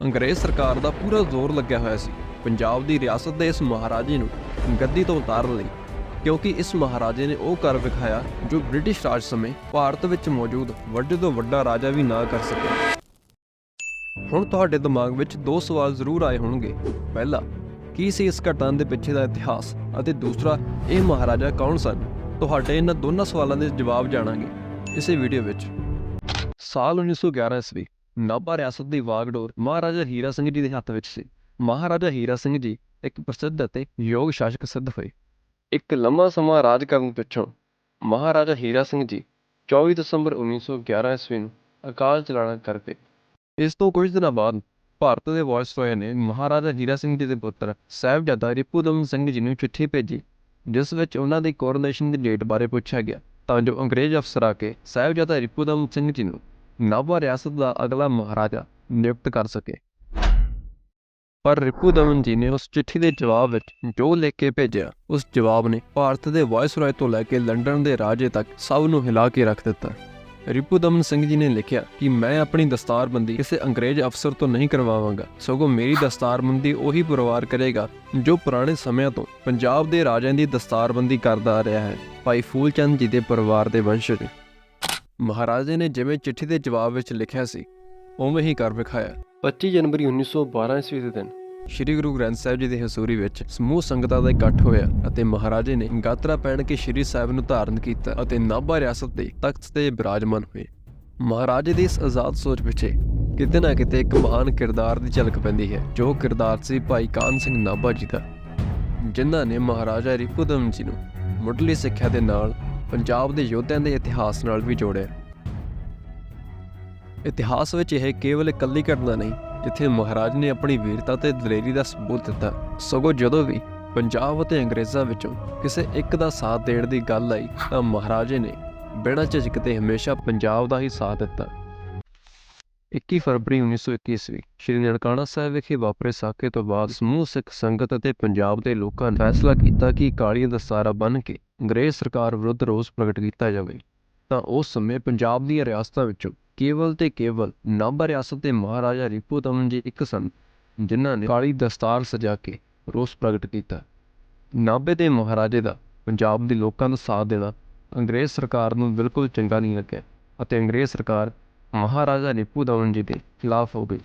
ਅੰਗਰੇਜ਼ ਸਰਕਾਰ ਦਾ ਪੂਰਾ ਜ਼ੋਰ ਲੱਗਿਆ ਹੋਇਆ ਸੀ। ਪੰਜਾਬ ਦੀ ਰਿਆਸਤ ਦੇ ਇਸ ਮਹਾਰਾਜੇ ਨੂੰ ਗੱਦੀ ਤੋਂ ਉਤਾਰਨ ਲਈ, ਕਿਉਂਕਿ ਇਸ ਮਹਾਰਾਜੇ ਨੇ ਉਹ ਕਰ ਵਿਖਾਇਆ ਜੋ ਬ੍ਰਿਟਿਸ਼ ਰਾਜ ਸਮੇਂ ਭਾਰਤ ਵਿੱਚ ਮੌਜੂਦ ਵੱਡੇ ਤੋਂ ਵੱਡਾ ਰਾਜਾ ਵੀ ਨਾ ਕਰ ਸਕਿਆ। ਹੁਣ ਤੁਹਾਡੇ ਦਿਮਾਗ ਵਿੱਚ ਦੋ ਸਵਾਲ ਜ਼ਰੂਰ ਆਏ ਹੋਣਗੇ। ਪਹਿਲਾ, ਕੀ ਸੀ ਇਸ ਘਟਨਾ ਦੇ ਪਿੱਛੇ ਦਾ ਇਤਿਹਾਸ? ਅਤੇ ਦੂਸਰਾ, ਇਹ ਮਹਾਰਾਜਾ ਕੌਣ ਸਨ? ਤੁਹਾਡੇ ਇਹਨਾਂ ਦੋਨਾਂ ਸਵਾਲਾਂ ਦੇ ਜਵਾਬ ਜਾਣਾਂਗੇ। ਇਸੇ ਵੀਡੀਓ ਵਿੱਚ। ਸਾਲ 1911 ਈਸਵੀ ਨਾਭਾ ਰਿਆਸਤ ਦੀ ਵਾਗਡੋਰ ਮਹਾਰਾਜਾ ਹੀਰਾ ਸਿੰਘ ਜੀ ਦੇ ਹੱਥ ਵਿੱਚ ਸੀ। ਮਹਾਰਾਜਾ ਹੀਰਾ ਸਿੰਘ ਜੀ ਇੱਕ ਪ੍ਰਸਿੱਧ ਅਤੇ ਯੋਗ ਸ਼ਾਸਕ ਸਿੱਧ ਹੋਏ। ਇੱਕ ਲੰਮਾ ਸਮਾਂ ਰਾਜ ਕਰਨ ਪਿੱਛੋਂ ਮਹਾਰਾਜਾ ਹੀਰਾ ਸਿੰਘ ਜੀ 24 ਦਸੰਬਰ 1911 ਈਸਵੀ ਨੂੰ ਅਕਾਲ ਚਲਾਣਾ ਕਰ ਗਏ ਇਸ ਤੋਂ ਕੁਝ ਦਿਨਾਂ ਬਾਅਦ ਭਾਰਤ ਦੇ ਵਾਇਸਰੋਏ ਨੇ ਮਹਾਰਾਜਾ ਹੀਰਾ ਸਿੰਘ ਜੀ ਦੇ ਪੁੱਤਰ ਸਾਹਿਬਜ਼ਾਦਾ ਰਿਪੂਦਮਨ ਸਿੰਘ ਜੀ ਨੂੰ ਚਿੱਠੀ ਭੇਜੀ, ਜਿਸ ਵਿੱਚ ਉਹਨਾਂ ਦੀ ਕੋਰੋਨੇਸ਼ਨ ਦੀ ਡੇਟ ਬਾਰੇ ਪੁੱਛਿਆ ਗਿਆ, ਤਾਂ ਜੋ ਅੰਗਰੇਜ਼ ਅਫਸਰ ਆ ਕੇ ਸਾਹਿਬਜ਼ਾਦਾ ਰਿਪੂਦਮਨ ਸਿੰਘ ਜੀ ਨੂੰ ਨਾਭਾ ਰਿਆਸਤ ਦਾ ਅਗਲਾ ਮਹਾਰਾਜਾ ਨਿਯੁਕਤ ਕਰ ਸਕੇ। ਪਰ ਰਿਪੂ ਦਮਨ ਜੀ ਨੇ ਉਸ ਚਿੱਠੀ ਦੇ ਜਵਾਬ ਵਿੱਚ ਜੋ ਲਿਖ ਕੇ ਭੇਜਿਆ, ਉਸ ਜਵਾਬ ਨੇ ਭਾਰਤ ਦੇ ਵਾਇਸਰੋਏ ਤੋਂ ਲੈ ਕੇ ਲੰਡਨ ਦੇ ਰਾਜੇ ਤੱਕ ਸਭ ਨੂੰ ਹਿਲਾ ਕੇ ਰੱਖ ਦਿੱਤਾ। ਰਿਪੂ ਦਮਨ ਸਿੰਘ ਜੀ ਨੇ ਲਿਖਿਆ ਕਿ ਮੈਂ ਆਪਣੀ ਦਸਤਾਰਬੰਦੀ ਕਿਸੇ ਅੰਗਰੇਜ਼ ਅਫਸਰ ਤੋਂ ਨਹੀਂ ਕਰਵਾਵਾਂਗਾ, ਸਗੋਂ ਮੇਰੀ ਦਸਤਾਰਬੰਦੀ ਉਹੀ ਪਰਿਵਾਰ ਕਰੇਗਾ ਜੋ ਪੁਰਾਣੇ ਸਮਿਆਂ ਤੋਂ ਪੰਜਾਬ ਦੇ ਰਾਜਿਆਂ ਦੀ ਦਸਤਾਰਬੰਦੀ ਕਰਦਾ ਆ ਰਿਹਾ ਹੈ। ਭਾਈ ਫੂਲ ਚੰਦ ਜੀ ਦੇ ਪਰਿਵਾਰ ਦੇ ਵੰਸ਼ਜ ਮਹਾਰਾਜੇ ਨੇ ਜਿਵੇਂ ਚਿੱਠੀ ਦੇ ਜਵਾਬ ਵਿੱਚ ਲਿਖਿਆ ਸੀ ਉਵੇਂ ਹੀ ਕਰ ਵਿਖਾਇਆ। 25 ਜਨਵਰੀ 1912 ਈਸਵੀ ਦੇ ਦਿਨ। ਸ਼੍ਰੀ ਗੁਰੂ ਗ੍ਰੰਥ ਸਾਹਿਬ ਜੀ ਦੇ ਹਜ਼ੂਰੀ ਵਿੱਚ ਸਮੂਹ ਸੰਗਤਾਂ ਦਾ ਇਕੱਠ ਹੋਇਆ ਅਤੇ ਮਹਾਰਾਜੇ ਨੇ ਗਾਤਰਾ ਪਹਿਨ ਕੇ ਸ਼੍ਰੀ ਸਾਹਿਬ ਨੂੰ ਧਾਰਨ ਕੀਤਾ ਅਤੇ ਨਾਭਾ ਰਿਆਸਤ ਦੇ ਤਖਤ ਤੇ ਬਿਰਾਜਮਾਨ ਹੋਏ। ਮਹਾਰਾਜੇ ਦੀ ਇਸ ਆਜ਼ਾਦ ਸੋਚ ਪਿੱਛੇ ਕਿਤੇ ਨਾ ਕਿਤੇ ਇੱਕ ਮਹਾਨ ਕਿਰਦਾਰ ਦੀ ਝਲਕ ਪੈਂਦੀ ਹੈ ਜੋ ਕਿਰਦਾਰ ਸੀ ਭਾਈ ਕਾਨ ਸਿੰਘ ਨਾਭਾ ਜੀ ਦਾ ਜਿਨ੍ਹਾਂ ਨੇ ਮਹਾਰਾਜਾ ਰਿਪੂਦਮਨ ਜੀ ਨੂੰ ਮੁੱਢਲੀ ਸਿੱਖਿਆ ਦੇ ਨਾਲ ਪੰਜਾਬ ਦੇ ਯੋਧਿਆਂ ਦੇ ਇਤਿਹਾਸ ਨਾਲ ਵੀ ਜੋੜਿਆ ਇਤਿਹਾਸ ਵਿੱਚ ਇਹ ਕੇਵਲ ਇਕੱਲੀ ਘਟਨਾ ਨਹੀਂ, ਜਿੱਥੇ ਮਹਾਰਾਜ ਨੇ ਆਪਣੀ ਵੀਰਤਾ ਤੇ ਦਲੇਰੀ ਦਾ ਸਬੂਤ ਦਿੱਤਾ। ਸਗੋਂ ਜਦੋਂ ਵੀ ਪੰਜਾਬ ਅਤੇ ਅੰਗਰੇਜ਼ਾਂ ਵਿੱਚੋਂ ਕਿਸੇ ਇੱਕ ਦਾ ਸਾਥ ਦੇਣ ਦੀ ਗੱਲ ਆਈ, ਤਾਂ ਮਹਾਰਾਜੇ ਨੇ ਬਿਨਾਂ ਝਿਜਕ ਤੇ ਹਮੇਸ਼ਾ ਪੰਜਾਬ ਦਾ ਹੀ ਸਾਥ ਦਿੱਤਾ। 21 ਫਰਵਰੀ 1921 ਈਸਵੀ, ਸ਼੍ਰੀ ਨਨਕਾਣਾ ਸਾਹਿਬ ਵਿਖੇ ਵਾਪਰੇ ਸਾਕੇ ਤੋਂ ਬਾਅਦ ਸਮੂਹ ਸਿੱਖ ਸੰਗਤ ਅਤੇ ਪੰਜਾਬ ਦੇ ਲੋਕਾਂ ਨੇ ਫੈਸਲਾ ਕੀਤਾ ਕਿ ਕਾਲੀਆਂ ਦਸਤਾਰਾਂ ਬੰਨ੍ਹ ਕੇ ਅੰਗਰੇਜ਼ ਸਰਕਾਰ ਵਿਰੁੱਧ ਰੋਸ ਪ੍ਰਗਟ ਕੀਤਾ ਜਾਵੇ, ਤਾਂ ਉਸ ਸਮੇਂ ਪੰਜਾਬ ਦੀਆਂ ਰਿਆਸਤਾਂ ਵਿੱਚੋਂ ਕੇਵਲ ਤੇ ਕੇਵਲ ਨਾਭਾ ਰਿਆਸਤ ਦੇ ਮਹਾਰਾਜਾ ਰਿਪੂ ਰਿਪੂਦਮਨ ਜੀ ਇੱਕ ਸਨ, ਜਿਨ੍ਹਾਂ ਨੇ ਕਾਲੀ ਦਸਤਾਰ ਸਜਾ ਕੇ ਰੋਸ ਪ੍ਰਗਟ ਕੀਤਾ। ਨਾਭੇ ਦੇ ਮਹਾਰਾਜੇ ਦਾ ਪੰਜਾਬ ਦੇ ਲੋਕਾਂ ਦਾ ਸਾਥ ਦੇਣਾ ਅੰਗਰੇਜ਼ ਸਰਕਾਰ ਨੂੰ ਬਿਲਕੁਲ ਚੰਗਾ ਨਹੀਂ ਲੱਗਿਆ ਅਤੇ ਅੰਗਰੇਜ਼ ਸਰਕਾਰ ਮਹਾਰਾਜਾ ਰਿਪੂ ਰਿਪੂਦਮਨ ਜੀ ਦੇ ਖਿਲਾਫ ਹੋ ਗਈ।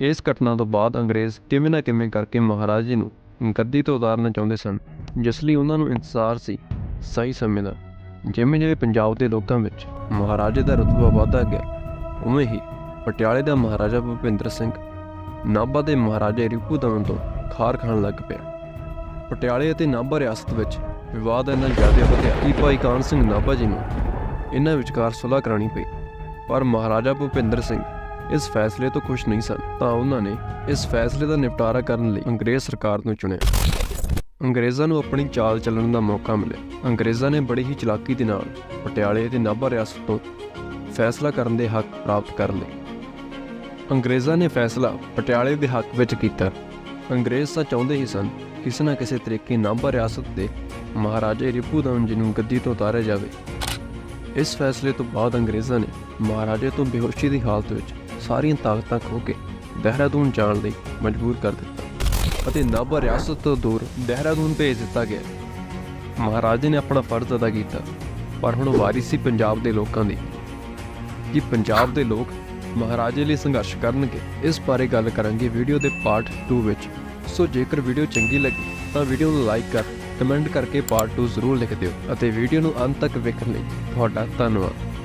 ਇਸ ਘਟਨਾ ਤੋਂ ਬਾਅਦ ਅੰਗਰੇਜ਼ ਕਿਵੇਂ ਨਾ ਕਿਵੇਂ ਕਰਕੇ ਮਹਾਰਾਜੇ ਨੂੰ ਗੱਦੀ ਤੋਂ ਉਤਾਰਨਾ ਚਾਹੁੰਦੇ ਸਨ। ਜਿਸ ਲਈ ਉਹਨਾਂ ਨੂੰ ਇੰਤਜ਼ਾਰ ਸੀ ਸਹੀ ਸਮੇਂ ਦਾ। ਜਿਵੇਂ ਜਿਵੇਂ ਪੰਜਾਬ ਦੇ ਲੋਕਾਂ ਵਿੱਚ ਮਹਾਰਾਜੇ ਦਾ ਰੁਤਬਾ ਵਧਦਾ ਗਿਆ, ਉਵੇਂ ਹੀ ਪਟਿਆਲੇ ਦਾ ਮਹਾਰਾਜਾ ਭੁਪਿੰਦਰ ਸਿੰਘ ਨਾਭਾ ਦੇ ਮਹਾਰਾਜੇ ਰਿਪੂ ਦਮਨ ਤੋਂ ਖਾਰ ਖਾਣ ਲੱਗ ਪਿਆ। ਪਟਿਆਲੇ ਅਤੇ ਨਾਭਾ ਰਿਆਸਤ ਵਿੱਚ ਵਿਵਾਦ ਇੰਨਾ ਜ਼ਿਆਦਾ ਵਧਿਆ ਕਿ ਭਾਈ ਕਾਨ ਸਿੰਘ ਨਾਭਾ ਜੀ ਨੂੰ ਇਹਨਾਂ ਵਿਚਕਾਰ ਸੁਲ੍ਹਾ ਕਰਾਣੀ ਪਈ। ਪਰ ਮਹਾਰਾਜਾ ਭੁਪਿੰਦਰ ਸਿੰਘ ਇਸ ਫੈਸਲੇ ਤੋਂ ਖੁਸ਼ ਨਹੀਂ ਸਨ, ਤਾਂ ਉਹਨਾਂ ਨੇ ਇਸ ਫੈਸਲੇ ਦਾ ਨਿਪਟਾਰਾ ਕਰਨ ਲਈ ਅੰਗਰੇਜ਼ ਸਰਕਾਰ ਨੂੰ ਚੁਣਿਆ। ਅੰਗਰੇਜ਼ਾਂ ਨੂੰ ਆਪਣੀ ਚਾਲ ਚੱਲਣ ਦਾ ਮੌਕਾ ਮਿਲਿਆ। ਅੰਗਰੇਜ਼ਾਂ ਨੇ ਬੜੀ ਹੀ ਚਲਾਕੀ ਦੇ ਨਾਲ ਪਟਿਆਲੇ ਅਤੇ ਨਾਭਾ ਰਿਆਸਤ ਤੋਂ ਫੈਸਲਾ ਕਰਨ ਦੇ ਹੱਕ ਪ੍ਰਾਪਤ ਕਰ ਲਏ। ਅੰਗਰੇਜ਼ਾਂ ਨੇ ਫੈਸਲਾ ਪਟਿਆਲੇ ਦੇ ਹੱਕ ਵਿੱਚ ਕੀਤਾ। ਅੰਗਰੇਜ਼ ਤਾਂ ਚਾਹੁੰਦੇ ਹੀ ਸਨ, ਕਿਸੇ ਨਾ ਕਿਸੇ ਤਰੀਕੇ ਨਾਭਾ ਰਿਆਸਤ ਦੇ ਮਹਾਰਾਜੇ ਰਿਪੂਦਮਨ ਜੀ ਨੂੰ ਗੱਦੀ ਤੋਂ ਉਤਾਰਿਆ ਜਾਵੇ। ਇਸ ਫੈਸਲੇ ਤੋਂ ਬਾਅਦ ਅੰਗਰੇਜ਼ਾਂ ਨੇ ਮਹਾਰਾਜੇ ਤੋਂ ਬੇਹੋਸ਼ੀ ਦੀ ਹਾਲਤ ਵਿੱਚ ਸਾਰੀਆਂ ਤਾਕਤਾਂ ਖੋ ਕੇ ਦੇਹਰਾਦੂਨ ਜਾਣ ਲਈ ਮਜਬੂਰ ਕਰ ਦਿੱਤਾ ਅਤੇ ਨਾਭਾ ਰਿਆਸਤ ਤੋਂ ਦੂਰ ਦੇਹਰਾਦੂਨ ਭੇਜ ਦਿੱਤਾ ਗਿਆ। ਮਹਾਰਾਜੇ ਨੇ ਆਪਣਾ ਫਰਜ਼ ਅਦਾ ਕੀਤਾ, ਪਰ ਹੁਣ ਵਾਰੀ ਸੀ ਪੰਜਾਬ ਦੇ ਲੋਕਾਂ ਦੀ। ਕਿ ਪੰਜਾਬ ਦੇ ਲੋਕ ਮਹਾਰਾਜੇ ਲਈ ਸੰਘਰਸ਼ ਕਰਨਗੇ, ਇਸ ਬਾਰੇ ਗੱਲ ਕਰਾਂਗੇ ਵੀਡੀਓ ਦੇ ਪਾਰਟ 2 ਵਿੱਚ। ਸੋ ਜੇਕਰ ਵੀਡੀਓ ਚੰਗੀ ਲੱਗੀ, ਤਾਂ ਵੀਡੀਓ ਨੂੰ ਲਾਈਕ ਕਰ, ਕਮੈਂਟ ਕਰਕੇ ਪਾਰਟ 2 ਜ਼ਰੂਰ ਲਿਖ ਦਿਓ ਅਤੇ ਵੀਡੀਓ ਨੂੰ ਅੰਤ ਤੱਕ ਵੇਖਣ ਲਈ ਤੁਹਾਡਾ ਧੰਨਵਾਦ।